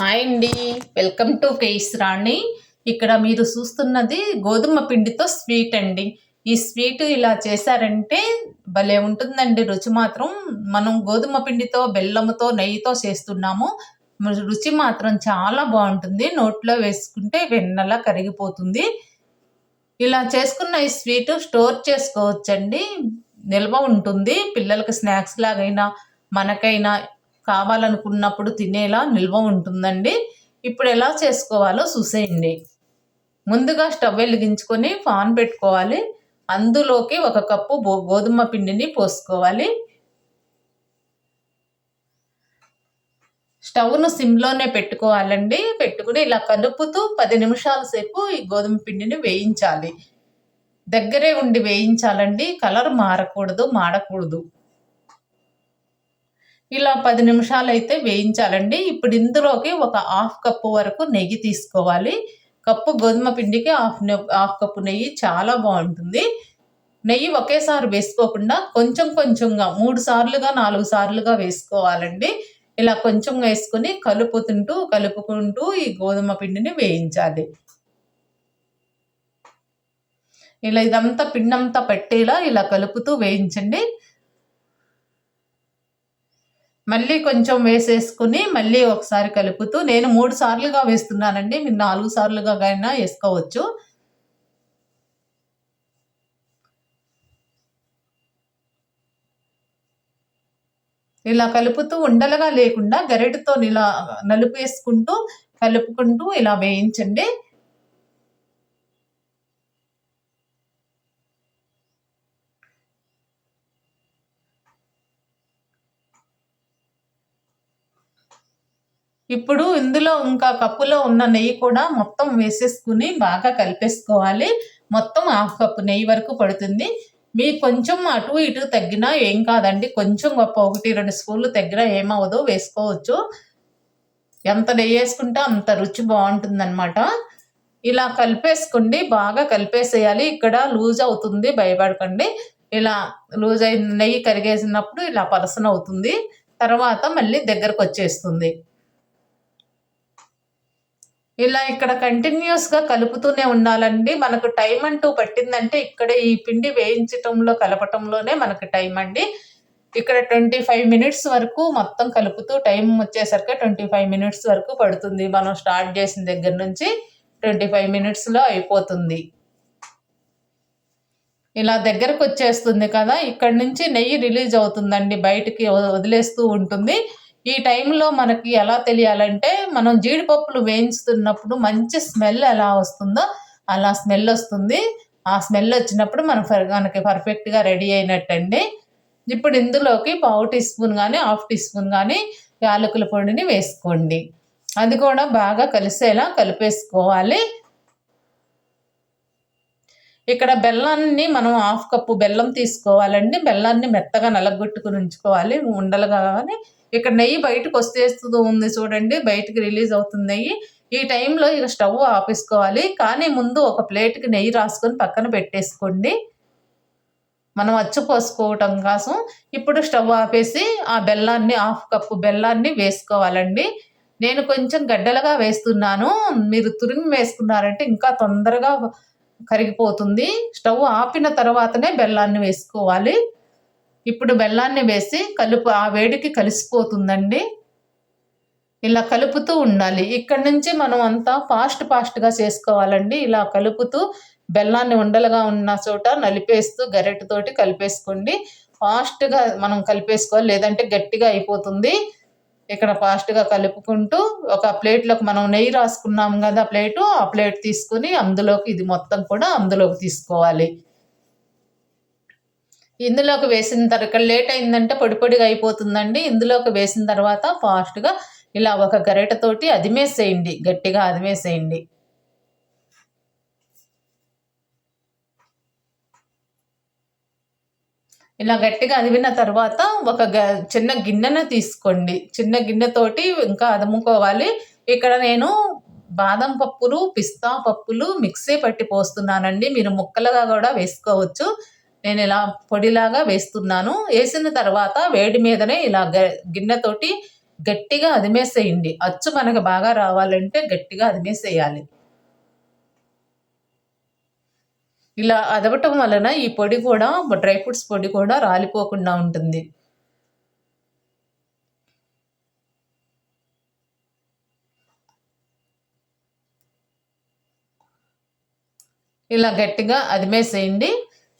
Hi అండి. Welcome to case రాణి ఇక్కడ మీరు చూస్తున్నది గోధుమ పిండితో స్వీట్ అండి. ఈ స్వీట్ ఇలా చేశారంటే భలే ఉంటుందండి. రుచి మాత్రం మనం గోధుమ పిండితో బెల్లముతో నెయ్యితో చేస్తున్నాము. రుచి మాత్రం చాలా బాగుంటుంది. నోట్లో వేసుకుంటే వెన్నలా కరిగిపోతుంది. ఇలా చేసుకున్న ఈ స్వీట్ స్టోర్ చేసుకోవచ్చండి. నిల్వ ఉంటుంది. పిల్లలకు స్నాక్స్ లాగైనా మనకైనా కావాలనుకున్నప్పుడు తినేలా నిల్వ ఉంటుందండి. ఇప్పుడు ఎలా చేసుకోవాలో చూసేయండి. ముందుగా స్టవ్ వెలిగించుకొని పాన్ పెట్టుకోవాలి. అందులోకి ఒక కప్పు గోధుమ పిండిని పోసుకోవాలి. స్టవ్ను సిమ్లోనే పెట్టుకోవాలండి. పెట్టుకుని ఇలా కలుపుతూ పది నిమిషాల సేపు ఈ గోధుమ పిండిని వేయించాలి. దగ్గరే ఉండి వేయించాలండి. కలర్ మారకూడదు మాడకూడదు. ఇలా పది నిమిషాలు అయితే వేయించాలండి. ఇప్పుడు ఇందులోకి ఒక హాఫ్ కప్పు వరకు నెయ్యి తీసుకోవాలి. కప్పు గోధుమ పిండికి హాఫ్ హాఫ్ కప్పు నెయ్యి చాలా బాగుంటుంది. నెయ్యి ఒకేసారి వేసుకోకుండా కొంచెం కొంచెంగా మూడు సార్లుగా నాలుగు సార్లుగా వేసుకోవాలండి. ఇలా కొంచెం వేసుకుని కలుపుతుంటూ కలుపుకుంటూ ఈ గోధుమ పిండిని వేయించాలి. ఇలా ఇదంతా పిండంతా పట్టేలా ఇలా కలుపుతూ వేయించండి. మళ్ళీ కొంచెం వేసేసుకుని మళ్ళీ ఒకసారి కలుపుతూ నేను మూడు సార్లుగా వేస్తున్నానండి. మీరు నాలుగు సార్లుగా అయినా వేసుకోవచ్చు. ఇలా కలుపుతూ ఉండలుగా లేకుండా గరిటతో ఇలా నలుపు వేసుకుంటూ కలుపుకుంటూ ఇలా వేయించండి. ఇప్పుడు ఇందులో ఇంకా కప్పులో ఉన్న నెయ్యి కూడా మొత్తం వేసేసుకుని బాగా కలిపేసుకోవాలి. మొత్తం హాఫ్ కప్పు నెయ్యి వరకు పడుతుంది. మీకు కొంచెం అటు ఇటు తగ్గినా ఏం కాదండి. కొంచెం గొప్ప ఒకటి రెండు స్పూన్లు తగ్గినా ఏమవదో వేసుకోవచ్చు. ఎంత నెయ్యి వేసుకుంటే అంత రుచి బాగుంటుందన్నమాట. ఇలా కలిపేసుకోండి. బాగా కలిపేసేయాలి. ఇక్కడ లూజ్ అవుతుంది. భయపడకండి. ఇలా లూజ్ అయిన నెయ్యి కరిగేసినప్పుడు ఇలా పలసన అవుతుంది. తర్వాత మళ్ళీ దగ్గరకు వచ్చేస్తుంది. ఇలా ఇక్కడ కంటిన్యూస్గా కలుపుతూనే ఉండాలండి. మనకు టైం అంటూ పట్టిందంటే ఇక్కడ ఈ పిండి వేయించటంలో కలపటంలోనే మనకు టైం అండి. ఇక్కడ ట్వంటీ ఫైవ్ మినిట్స్ వరకు మొత్తం కలుపుతూ టైం వచ్చేసరికి ట్వంటీ ఫైవ్ మినిట్స్ వరకు పడుతుంది. మనం స్టార్ట్ చేసిన దగ్గర నుంచి ట్వంటీ ఫైవ్ మినిట్స్లో అయిపోతుంది. ఇలా దగ్గరకు వచ్చేస్తుంది కదా ఇక్కడ నుంచి నెయ్యి రిలీజ్ అవుతుందండి. బయటికి వదిలేస్తూ ఉంటుంది. ఈ టైంలో మనకి ఎలా తెలియాలంటే మనం జీడిపప్పులు వేయించుతున్నప్పుడు మంచి స్మెల్ ఎలా వస్తుందో అలా స్మెల్ వస్తుంది. ఆ స్మెల్ వచ్చినప్పుడు మనం ఫర్- మనకి పర్ఫెక్ట్గా రెడీ అయినట్టండి. ఇప్పుడు ఇందులోకి పావు టీ స్పూన్ కానీ హాఫ్ టీ స్పూన్ కానీ యాలకుల పొడిని వేసుకోండి. అది కూడా బాగా కలిసేలా కలిపేసుకోవాలి. ఇక్కడ బెల్లాన్ని మనం హాఫ్ కప్పు బెల్లం తీసుకోవాలండి. బెల్లాన్ని మెత్తగా నలగొట్టుకుని ఉంచుకోవాలి. ఉండలుగా కానీ ఇక్కడ నెయ్యి బయటకు వచ్చేస్తూ ఉంది చూడండి. బయటకు రిలీజ్ అవుతుంది నెయ్యి. ఈ టైంలో ఇక స్టవ్ ఆపేసుకోవాలి. కానీ ముందు ఒక ప్లేట్కి నెయ్యి రాసుకొని పక్కన పెట్టేసుకోండి. మనం అచ్చు పోసుకోవటం కోసం ఇప్పుడు స్టవ్ ఆపేసి ఆ బెల్లాన్ని హాఫ్ కప్పు బెల్లాన్ని వేసుకోవాలండి. నేను కొంచెం గడ్డలుగా వేస్తున్నాను. మీరు తురిమి వేసుకున్నారంటే ఇంకా తొందరగా కరిగిపోతుంది. స్టవ్ ఆపిన తర్వాతనే బెల్లాన్ని వేసుకోవాలి. ఇప్పుడు బెల్లాన్ని వేసి కలుపు ఆ వేడికి కలిసిపోతుందండి. ఇలా కలుపుతూ ఉండాలి. ఇక్కడ నుంచి మనం అంతా ఫాస్ట్ ఫాస్ట్గా చేసుకోవాలండి. ఇలా కలుపుతూ బెల్లాన్ని ఉండలుగా ఉన్న చోట నలిపేస్తూ గరెటతోటి కలిపేసుకోండి. ఫాస్ట్గా మనం కలిపేసుకోవాలి. లేదంటే గట్టిగా అయిపోతుంది. ఇక్కడ ఫాస్ట్గా కలుపుకుంటూ ఒక ప్లేట్లోకి మనం నెయ్యి రాసుకున్నాం కదా ప్లేటు ఆ ప్లేట్ తీసుకుని అందులోకి ఇది మొత్తం కూడా అందులోకి తీసుకోవాలి. ఇందులోకి వేసిన తర్వాత లేట్ అయిందంటే పొడి పొడిగా అయిపోతుందండి. ఇందులోకి వేసిన తర్వాత ఫాస్ట్గా ఇలా ఒక గరిటెతోటి అదిమేసేయండి. గట్టిగా అదిమేసేయండి. ఇలా గట్టిగా అదివిన తర్వాత ఒక గ చిన్న గిన్నెను తీసుకోండి. చిన్న గిన్నెతోటి ఇంకా అదుముకోవాలి. ఇక్కడ నేను బాదం పప్పులు పిస్తా పప్పులు మిక్సీ పట్టి పోస్తున్నానండి. మీరు ముక్కలుగా కూడా వేసుకోవచ్చు. నేను ఇలా పొడిలాగా వేస్తున్నాను. వేసిన తర్వాత వేడి మీదనే ఇలా గ గిన్నెతోటి గట్టిగా అదిమేసేయండి. అచ్చు మనకు బాగా రావాలంటే గట్టిగా అదిమేసేయాలి. ఇలా అదవటం వలన ఈ పొడి కూడా డ్రై ఫ్రూట్స్ పొడి కూడా రాలిపోకుండా ఉంటుంది. ఇలా గట్టిగా అదిమేసేయండి.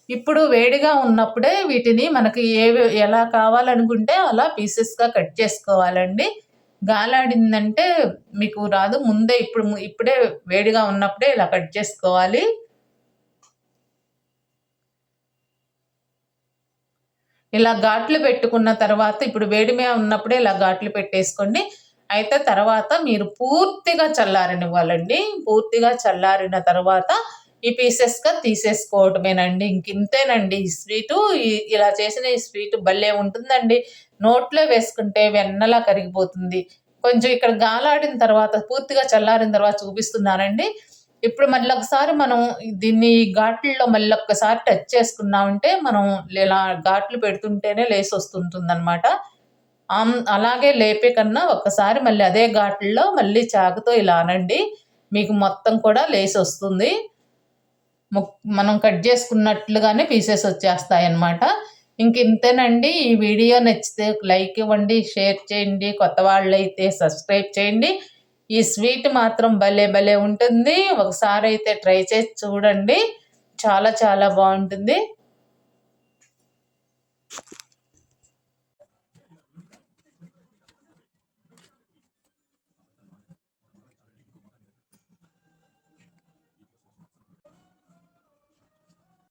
ఇప్పుడు వేడిగా ఉన్నప్పుడే వీటిని మనకి ఏ ఎలా కావాలనుకుంటే అలా పీసెస్గా కట్ చేసుకోవాలండి. గాలాడిందంటే మీకు రాదు. ముందే ఇప్పుడు ఇప్పుడే వేడిగా ఉన్నప్పుడే ఇలా కట్ చేసుకోవాలి. ఇలా ఘాట్లు పెట్టుకున్న తర్వాత ఇప్పుడు వేడిమే ఉన్నప్పుడే ఇలా ఘాట్లు పెట్టేసుకోండి. అయితే తర్వాత మీరు పూర్తిగా చల్లారనివ్వాలండి. పూర్తిగా చల్లారిన తర్వాత ఈ పీసెస్గా తీసేసుకోవటమేనండి. ఇంకింతేనండి ఈ స్వీటు ఇలా చేసిన ఈ స్వీట్ భలే ఉంటుందండి. నోట్లో వేసుకుంటే వెన్నలా కరిగిపోతుంది. కొంచెం ఇక్కడ గాలాడిన తర్వాత పూర్తిగా చల్లారిన తర్వాత చూపిస్తున్నానండి. ఇప్పుడు మళ్ళీ ఒకసారి మనం దీన్ని ఘాట్లలో మళ్ళీ ఒక్కసారి టచ్ చేసుకున్నామంటే మనం ఇలా ఘాట్లు పెడుతుంటేనే లేసి వస్తుంటుంది అనమాట అలాగే లేపే కన్నా ఒక్కసారి మళ్ళీ అదే ఘాట్లలో మళ్ళీ చాకుతో ఇలా అనండి. మీకు మొత్తం కూడా లేసి వస్తుంది. మనం కట్ చేసుకున్నట్లుగానే పీసెస్ వచ్చేస్తాయి అన్నమాట ఇంక ఇంతేనండి. ఈ వీడియో నచ్చితే లైక్ ఇవ్వండి షేర్ చేయండి. కొత్త వాళ్ళు అయితే సబ్స్క్రైబ్ చేయండి. ఈ స్వీట్ మాత్రం భలే భలే ఉంటుంది. ఒకసారి అయితే ట్రై చేసి చూడండి. చాలా చాలా బాగుంటుంది.